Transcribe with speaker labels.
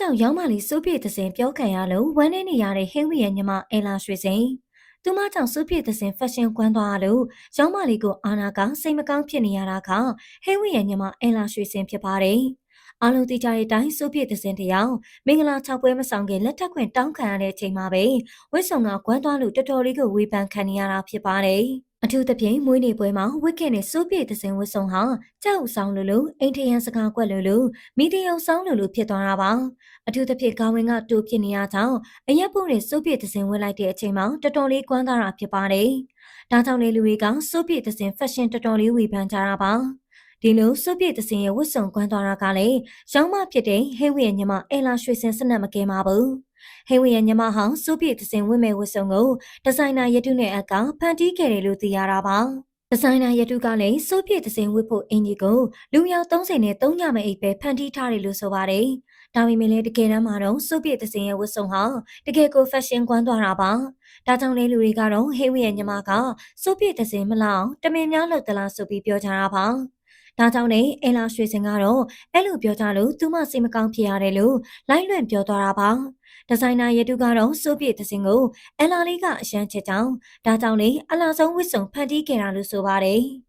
Speaker 1: ကြောင့်ရောင်းမလေးစိုးပြေသစင်ပြောခံရလို့ဝမ်းနေနေရတဲ့ဟင်းဝီရဲ့ညီမအယ်လာရွှေစင်သူမကြောင့်စိုးပြေသစင်ဖက်ရှင်ကွမ်းသွားရလို့ရောင်းမလေးကိုအာနာကစိတ်မကောင်းဖြစ်နေရတာကဟင်းဝီရဲ့ညီမအယ်လာရွှေစင်ဖြစ်ပါတယ်အားလုံးသိကြတဲ့အတိုင်းစိုးပြေသစင်တယောက်မင်္ဂလာ၆ပွဲမဆောင်ခင်လက်ထက်ခွင့်တောင်းခံရတဲ့အချိန်မှာပဲဝစ်ဆုံကကွမ်းသွားလို့တော်တော်လေးကိုဝေဖန်ခံနေရတာဖြစ်ပါတယ် အထူးသဖြင့်မွေးနေ့ပွဲမှာဝစ်ခင်နဲ့စိုးပြေသစင်ဝစ်ဆုံဟာကြောက်ဆောင်လို့လို့အိမ်ထရန်စကားကွက်လို့လို့မီဒီယိုဆောင်လို့လို့ဖြစ်သွားတာပါအထူးသဖြင့်ကာဝင်ကတိုးဖြစ်နေရကြောင်းအရက်ပုံနဲ့စိုးပြေသစင်ဝင်လိုက်တဲ့အချိန်မှာတော်တော်လေးကွမ်းသွားတာဖြစ်ပါတယ်ဒါကြောင့်လေလူတွေကစိုးပြေသစင်ဖက်ရှင်တော်တော်လေးဝေဖန်ကြတာပါဒီလိုစုပ်ပြည့်သစင်ရဲ့ဝတ်စုံကွမ်းသွားတာကလည်းရောင်းမဖြစ်တဲ့ဟဲဝီရဲ့ညီမအဲလာရွှေစင်စနက်မကဲပါဘူး ဟဲဝီရဲ့ညီမဟောင်းစုပ်ပြည့်သစင်ဝတ်မဲ့ဝတ်စုံကိုဒီဇိုင်နာရတုနဲ့အကဖန်တီးခဲ့တယ်လို့သိရတာပါဒီဇိုင်နာရတုကလည်းစုပ်ပြည့်သစင်ဝတ်ဖို့အင်ဂျီကိုလူရောက်30နဲ့3ညမဲ့အိတ်ပဲဖန်တီးထားတယ်လို့ဆိုပါတယ်ဒါပေမဲ့လည်းတကယ်တမ်းမှာတော့စုပ်ပြည့်သစင်ရဲ့ဝတ်စုံဟာတကယ်ကိုဖက်ရှင်ကွမ်းသွားတာပါဒါကြောင့်လေလူတွေကတော့ဟဲဝီရဲ့ညီမကစုပ်ပြည့်သစင်မလောက်တမင်များလို့တလားဆိုပြီးပြောကြတာပါ ဒါကြောင့်လည်းအလာရွှေစင်ကတော့အဲ့လိုပြောကြလို့သူမစိတ်မကောင်းဖြစ်ရတယ်လို့လိုက်လွန့်ပြောသွားတာပါဒီဇိုင်နာရတုကတော့စိုးပြည့်သစင်ကိုအလာလေးကအရှမ်းချစ်ကြောင်းဒါကြောင့်လေအလာဆုံးဝစ်စုံဖန်တီးခဲ့တာလို့ဆိုပါတယ်